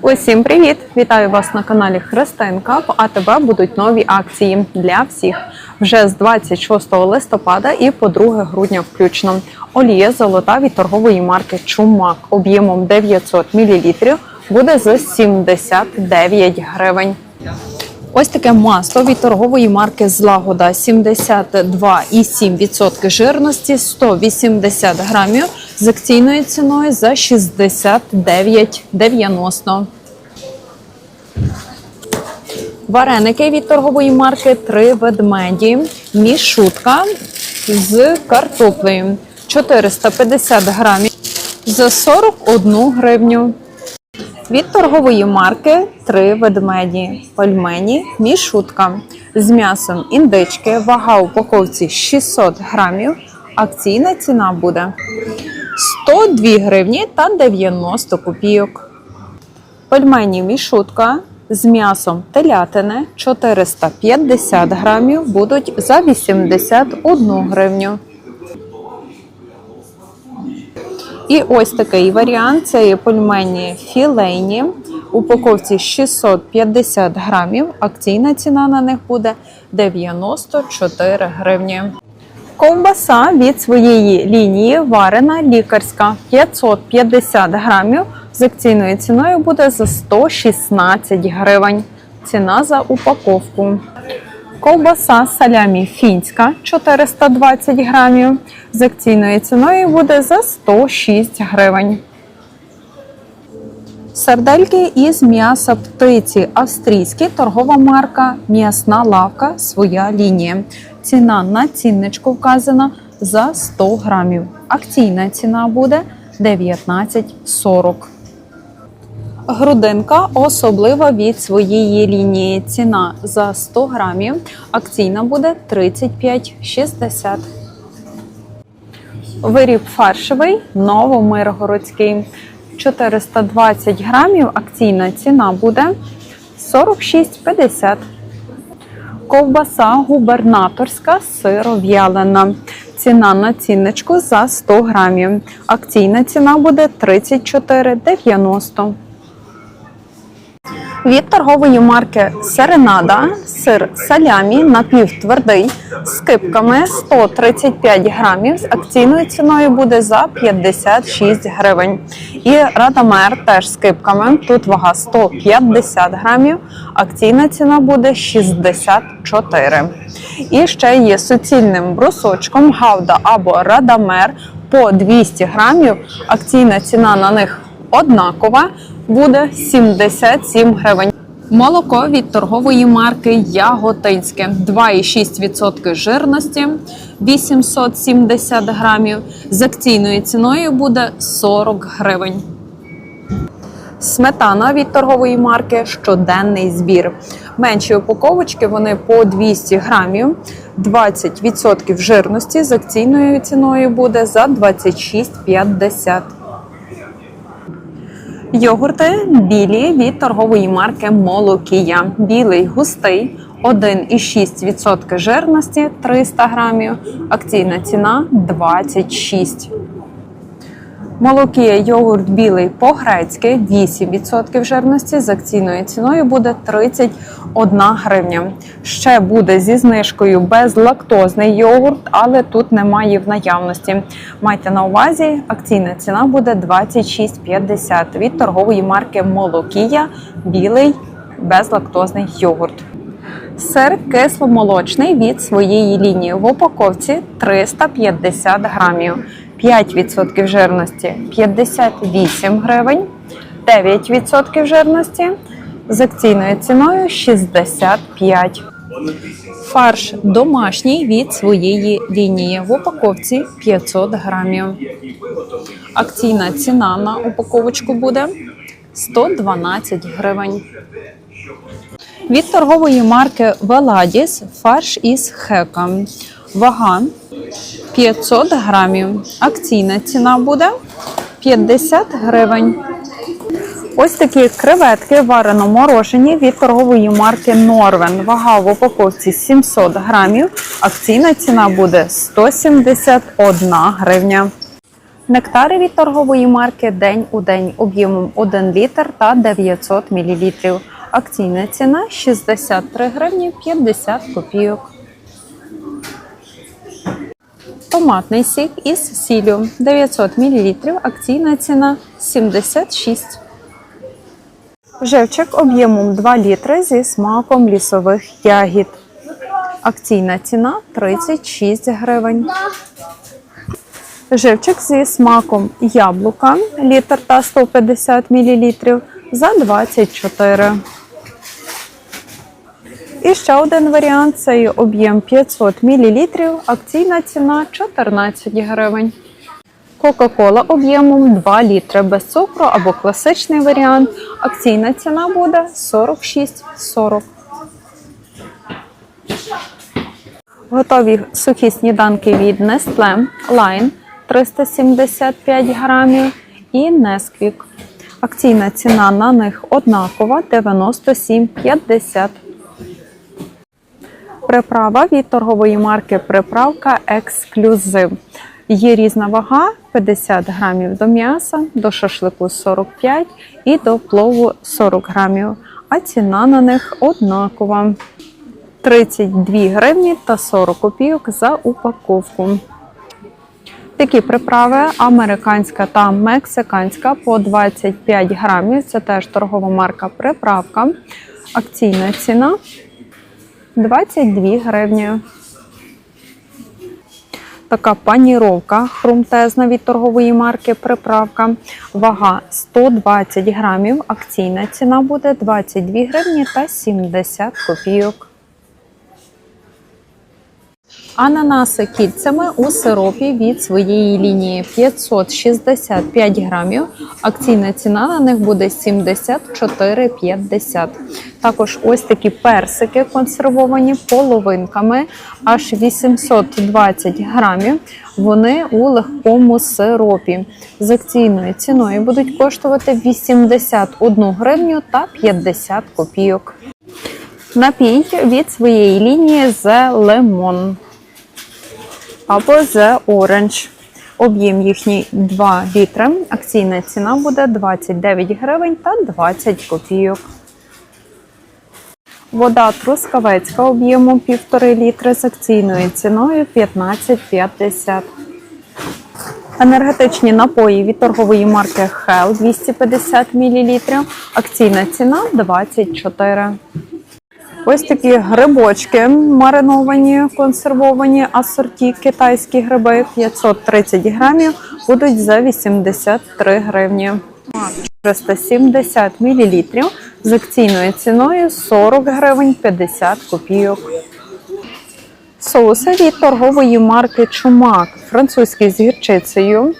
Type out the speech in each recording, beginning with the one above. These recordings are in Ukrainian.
Усім привіт! Вітаю вас на каналі Христинка. В АТБ будуть нові акції для всіх вже з 26 листопада і по 2 грудня включно. Олія золота від торгової марки Чумак об'ємом 900 мл буде за 79 гривень. Ось таке масло від торгової марки Злагода 72,7% жирності, 180 грамів з акційною ціною за 69,90. Вареники від торгової марки Три ведмеді. Мішутка з картоплею 450 грамів за 41 гривню. Від торгової марки три ведмеді, пельмені, мішутка з м'ясом індички, вага упаковці 600 грамів. Акційна ціна буде 102 гривні та 90 копійок. Пельмені мішутка з м'ясом телятини 450 грамів будуть за 81 гривню. І ось такий варіант це є пельмені філейні. Упаковці 650 грамів. Акційна ціна на них буде 94 гривні. Ковбаса від своєї лінії варена лікарська 550 грамів. З акційною ціною буде за 116 гривень. Ціна за упаковку. Ковбаса салямі фінська 420 грамів. З акційною ціною буде за 106 гривень. Сардельки із м'яса птиці австрійські, торгова марка М'ясна лавка, своя лінія. Ціна на цінничку вказана за 100 грамів. Акційна ціна буде 19,40. Грудинка особлива від своєї лінії. Ціна за 100 грамів. Акційна буде 35,60. Виріб фаршевий новомиргородський. 420 грамів. Акційна ціна буде 46,50. Ковбаса губернаторська сиров'ялена. Ціна на цінничку за 100 грамів. Акційна ціна буде 34,90. Від торгової марки Серенада сир салямі напівтвердий з кипками 135 грамів. З акційною ціною буде за 56 гривень. І радамер теж з кипками. Тут вага 150 грамів. Акційна ціна буде 64. І ще є суцільним брусочком гауда або радамер по 200 грамів. Акційна ціна на них однакова буде 77 гривень. Молоко від торгової марки Яготинське 2,6% жирності 870 грамів. З акційною ціною буде 40 гривень. Сметана від торгової марки щоденний збір. Менші упаковочки вони по 200 грамів, 20% жирності з акційною ціною буде за 26,50. Йогурти білі від торгової марки Молокія. Білий густий 1,6% жирності 300 грамів. Акційна ціна 26. Молокія йогурт білий по-грецьки 8% жирності з акційною ціною буде 31 гривня. Ще буде зі знижкою безлактозний йогурт, але тут немає в наявності. Майте на увазі, акційна ціна буде 26,50 від торгової марки Молокія білий безлактозний йогурт. Сир кисломолочний від своєї лінії в упаковці 350 грамів. 5% жирності 58 гривень, 9% жирності з акційною ціною 65. Фарш домашній від своєї лінії в упаковці 500 грамів. Акційна ціна на упаковочку буде 112 гривень. Від торгової марки Веладіс фарш із хека. Вага 500 грамів. Акційна ціна буде 50 гривень. Ось такі креветки варено морожені від торгової марки Норвен. Вага в упаковці 700 грамів. Акційна ціна буде 171 гривня. Нектари від торгової марки День у день об'ємом 1 літр та 900 мл. Акційна ціна 63 гривні 50 копійок. Томатний сік із сіллю 900 мл. Акційна ціна 76. Живчик об'ємом 2 літри зі смаком лісових ягід. Акційна ціна 36 гривень. Живчик зі смаком яблука літр та 150 мл за 24. І ще один варіант це об'єм 500 мл, акційна ціна 14 гривень. Кока-кола об'ємом 2 літри без цукру або класичний варіант. Акційна ціна буде 46,40. Готові сухі сніданки від Nestle Line 375 грамів і Nesquik. Акційна ціна на них однакова 97,50. Приправа від торгової марки Приправка Ексклюзив. Є різна вага 50 грамів до м'яса, до шашлику 45 і до плову 40 грамів. А ціна на них однакова. 32 гривні та 40 копійок за упаковку. Такі приправи американська та мексиканська по 25 грамів. Це теж торгова марка приправка. Акційна ціна 22 гривні. Така паніровка хрумтезна від торгової марки приправка. Вага 120 грамів. Акційна ціна буде 22 гривні та 70 копійок. Ананаси кільцями у сиропі від своєї лінії 565 грамів. Акційна ціна на них буде 74,50. Також ось такі персики консервовані половинками, аж 820 грамів. Вони у легкому сиропі. З акційною ціною будуть коштувати 81 гривню та 50 копійок. Напій від своєї лінії The Lemon або The Orange. Об'єм їхній 2 літри. Акційна ціна буде 29 гривень та 20 копійок. Вода трускавецька об'ємом 1,5 літри з акційною ціною 15,50. Енергетичні напої від торгової марки Hell 250 мл. Акційна ціна 24. Ось такі грибочки мариновані, консервовані, асорті, китайські гриби 530 грамів будуть за 83 гривні. 470 мл з акційною ціною 40 гривень 50 копійок. Соуси від торгової марки Чумак, французький з гірчицею.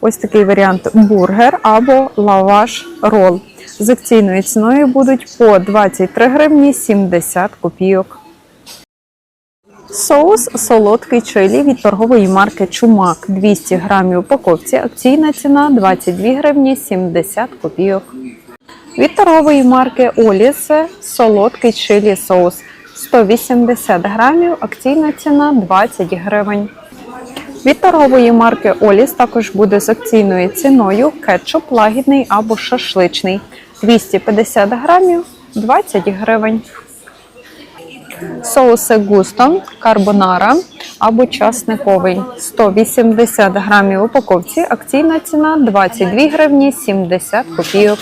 Ось такий варіант бургер або лаваш рол. З акційною ціною будуть по 23 гривні 70 копійок. Соус солодкий чилі від торгової марки Чумак 200 грамів упаковці. Акційна ціна 22 гривні 70 копійок. Від торгової марки Олісе солодкий чилі соус 180 грамів. Акційна ціна 20 гривень. Від торгової марки Оліс також буде з акційною ціною кетчуп лагідний або шашличний 250 грамів 20 гривень. Соуси густо, карбонара або часниковий 180 грамів упаковці. Акційна ціна 22 гривні 70 копійок.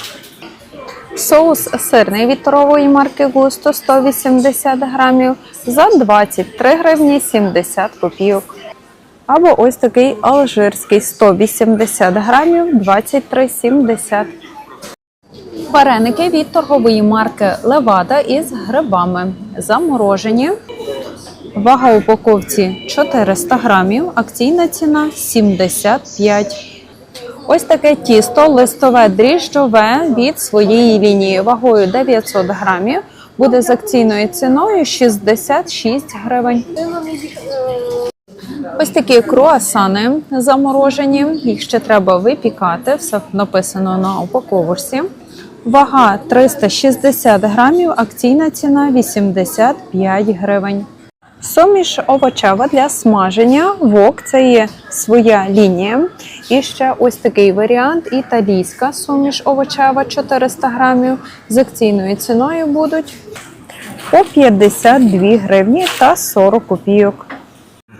Соус сирний від торгової марки Густо 180 грамів за 23 гривні 70 копійок. Або ось такий алжирський 180 грамів 23,70. Вареники від торгової марки Левада із грибами. Заморожені. Вага упаковці 400 грамів. Акційна ціна 75. Ось таке тісто листове дріжджове від своєї лінії вагою 900 грамів. Буде з акційною ціною 66 гривень. Ось такі круасани заморожені. Їх ще треба випікати. Все написано на упаковочці. Вага 360 грамів, акційна ціна 85 гривень. Суміш овочева для смаження. Вок це є своя лінія. І ще ось такий варіант: італійська суміш овочева 400 грамів. З акційною ціною будуть по 52 гривні та 40 копійок.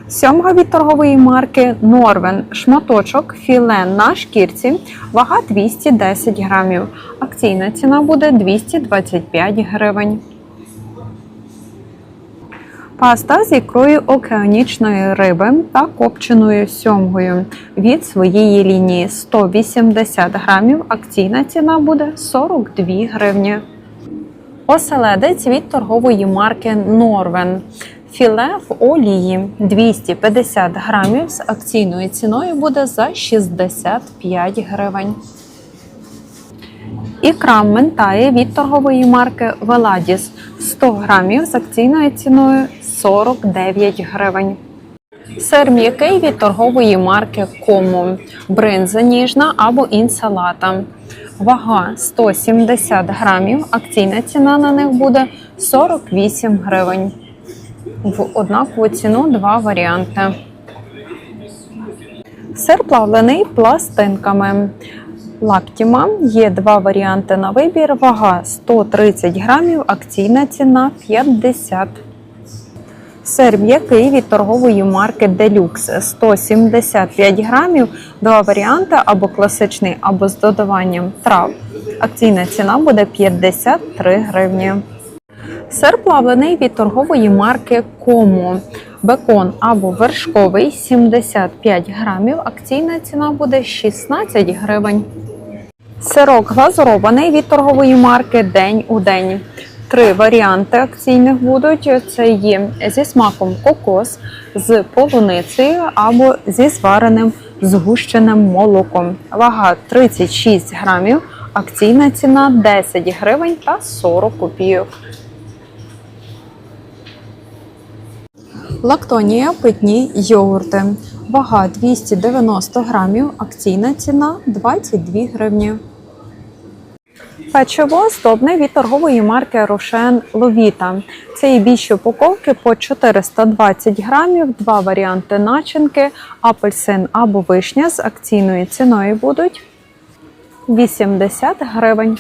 Сьомга від торгової марки Норвен шматочок філе на шкірці, вага 210 грамів. Акційна ціна буде 225 гривень. Паста з ікрою океанічної риби та копченою сьомгою від своєї лінії 180 грамів. Акційна ціна буде 42 гривні. Оселедець від торгової марки Норвен. Філе в олії 250 грамів з акційною ціною буде за 65 гривень. Ікра ментає від торгової марки Веладіс 100 грамів з акційною ціною 49 гривень. Сир м'який від торгової марки Кому, бринза ніжна або інсалата. Вага 170 грамів. Акційна ціна на них буде 48 гривень. В однакову ціну два варіанти. Сир плавлений пластинками. Лактіма є два варіанти на вибір. Вага 130 грамів, акційна ціна 50. Сир м'який від торгової марки Deluxe 175 грамів. Два варіанти або класичний, або з додаванням трав. Акційна ціна буде 53 гривні. Сир плавлений від торгової марки Кому. Бекон або вершковий 75 грамів. Акційна ціна буде 16 гривень. Сирок глазурований від торгової марки День у день. Три варіанти акційних будуть: це є зі смаком кокос, з полуницею або зі звареним згущеним молоком. Вага 36 грамів. Акційна ціна 10 гривень та 40 копійок. Лактонія питні йогурти. Вага 290 грамів. Акційна ціна 22 гривні. Печиво здобне від торгової марки Рошен Ловіта. Це і більші упаковки по 420 грамів, два варіанти начинки, апельсин або вишня з акційною ціною будуть 80 гривень.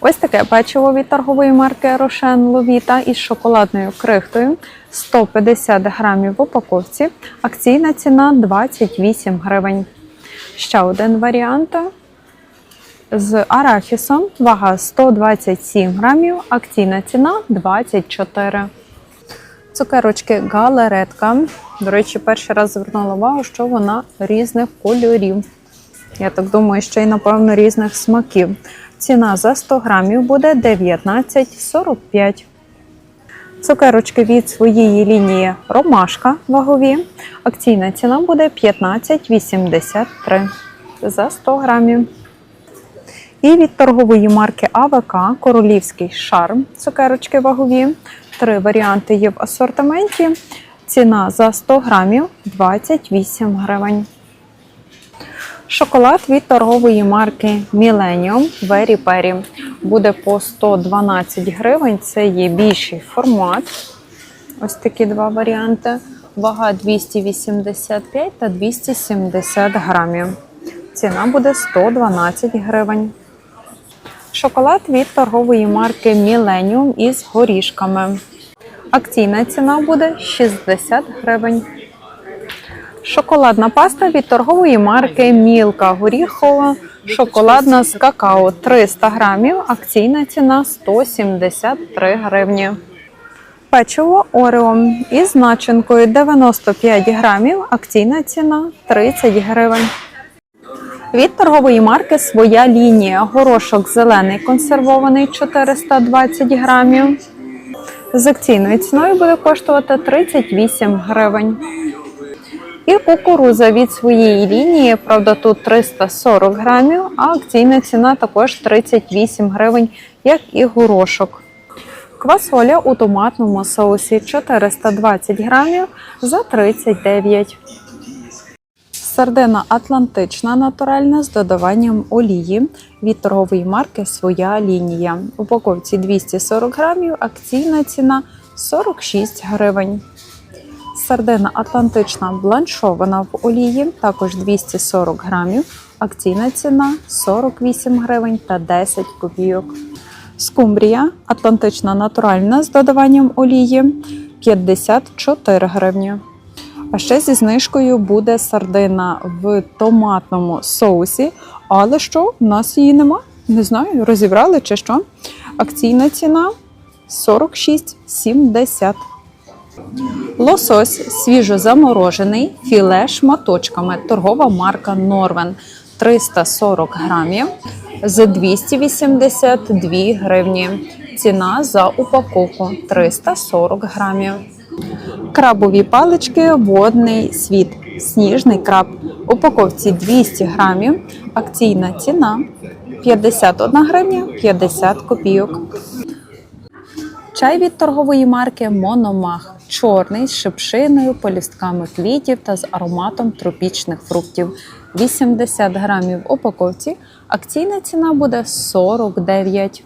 Ось таке печиво від торгової марки Рошен Ловіта із шоколадною крихтою 150 грамів в упаковці. Акційна ціна 28 гривень. Ще один варіант з арахісом. Вага 127 грамів, акційна ціна 24. Цукерочки галеретка. До речі, перший раз звернула увагу, що вона різних кольорів. Я так думаю, ще й, напевно, різних смаків. Ціна за 100 грамів буде 19,45. Цукерочки від своєї лінії Ромашка вагові. Акційна ціна буде 15,83 за 100 грамів. І від торгової марки АВК Королівський шарм цукерочки вагові. Три варіанти є в асортименті. Ціна за 100 грамів 28 гривень. Шоколад від торгової марки Millennium Very Perry буде по 112 гривень. Це є більший формат. Ось такі два варіанти. Вага 285 та 270 грамів. Ціна буде 112 гривень. Шоколад від торгової марки Millennium із горішками. Акційна ціна буде 60 гривень. Шоколадна паста від торгової марки Мілка горіхова. Шоколадна з какао 300 грамів. Акційна ціна 173 гривні. Печиво Орео із начинкою 95 грамів. Акційна ціна 30 гривень. Від торгової марки своя лінія. Горошок зелений консервований 420 грамів. З акційною ціною буде коштувати 38 гривень. І кукуруза від своєї лінії, правда, тут 340 грамів, а акційна ціна також 38 гривень, як і горошок. Квасоля у томатному соусі 420 грамів за 39 Сардина Атлантична натуральна з додаванням олії від торгової марки Своя лінія. Упаковці 240 грамів, акційна ціна 46 гривень. Сардина Атлантична бланшована в олії, також 240 грамів. Акційна ціна 48 гривень та 10 копійок. Скумбрія Атлантична натуральна з додаванням олії 54 гривні. А ще зі знижкою буде сардина в томатному соусі. Але що, в нас її нема? Не знаю, розібрали чи що. Акційна ціна 46,70. Лосось свіжо заморожений, філе шматочками. Торгова марка Норвен 340 грамів за 282 гривні. Ціна за упаковку 340 грамів. Крабові палички водний світ. Сніжний краб. Упаковці 200 грамів. Акційна ціна 51 гривня 50 копійок. Чай від торгової марки Мономах. Чорний з шипшиною, полістками квітів та з ароматом тропічних фруктів. 80 грамів в упаковці. Акційна ціна буде 49.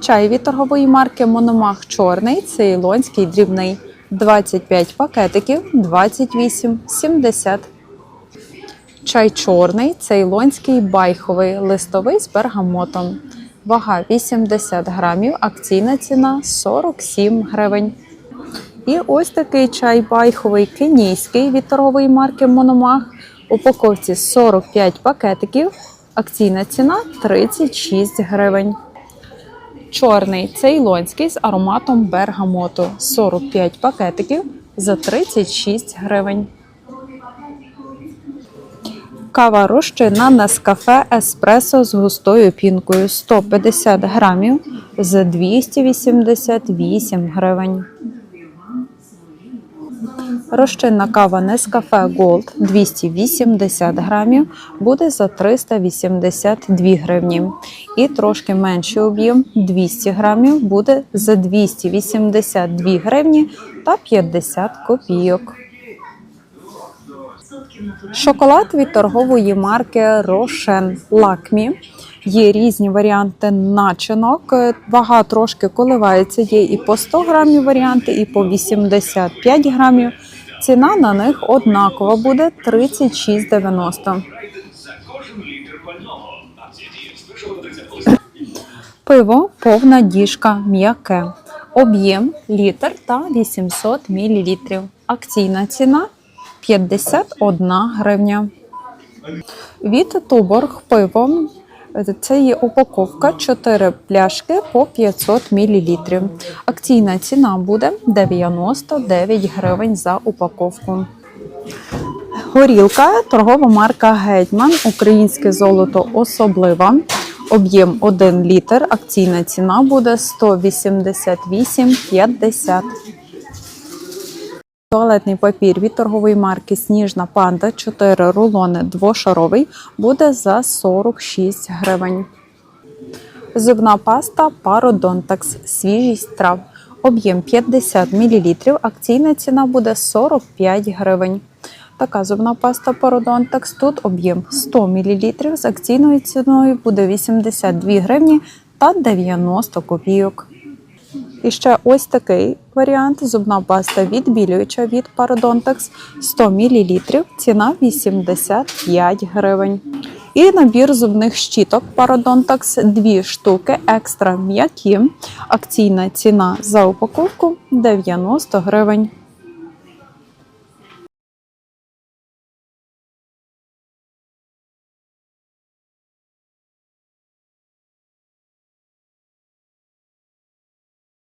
Чай від торгової марки Мономах чорний, цейлонський дрібний. 25 пакетиків, 28,70. Чай чорний, цейлонський байховий, листовий з бергамотом. Вага 80 грамів, акційна ціна 47 гривень. І ось такий чай байховий кенійський від торгової марки Мономах. Упаковці 45 пакетиків, акційна ціна 36 гривень. Чорний цейлонський з ароматом бергамоту 45 пакетиків за 36 гривень. Кава розчинна Нескафе Еспресо з густою пінкою 150 грамів за 288 гривень. Розчинна кава Nescafe Gold 280 грамів буде за 382 гривні. І трошки менший об'єм 200 грамів буде за 282 гривні та 50 копійок. Шоколад від торгової марки Рошен Лакмі. Є різні варіанти начинок. Вага трошки коливається. Є і по 100 грамів варіанти, і по 85 грамів. Ціна на них однакова буде 36,90. Пиво повна діжка м'яке. Об'єм літр та 800 мл. Акційна ціна 51 гривня. Від Туборг пиво. Це є упаковка 4 пляшки по 500 мл. Акційна ціна буде 99 гривень за упаковку. Горілка, торгова марка Гетьман, українське золото особлива. Об'єм 1 літр. Акційна ціна буде 188,50. Туалетний папір від торгової марки Сніжна панда 4 рулони двошаровий буде за 46 гривень. Зубна паста Пародонтакс свіжість трав. Об'єм 50 мл. Акційна ціна буде 45 гривень. Така зубна паста Пародонтакс. Тут об'єм 100 мл. З акційною ціною буде 82 гривні та 90 копійок. І ще ось такий варіант: зубна паста відбілююча від Parodontax 100 мл, ціна 85 гривень. І набір зубних щіток Parodontax 2 штуки екстра м'які. Акційна ціна за упаковку 90 гривень.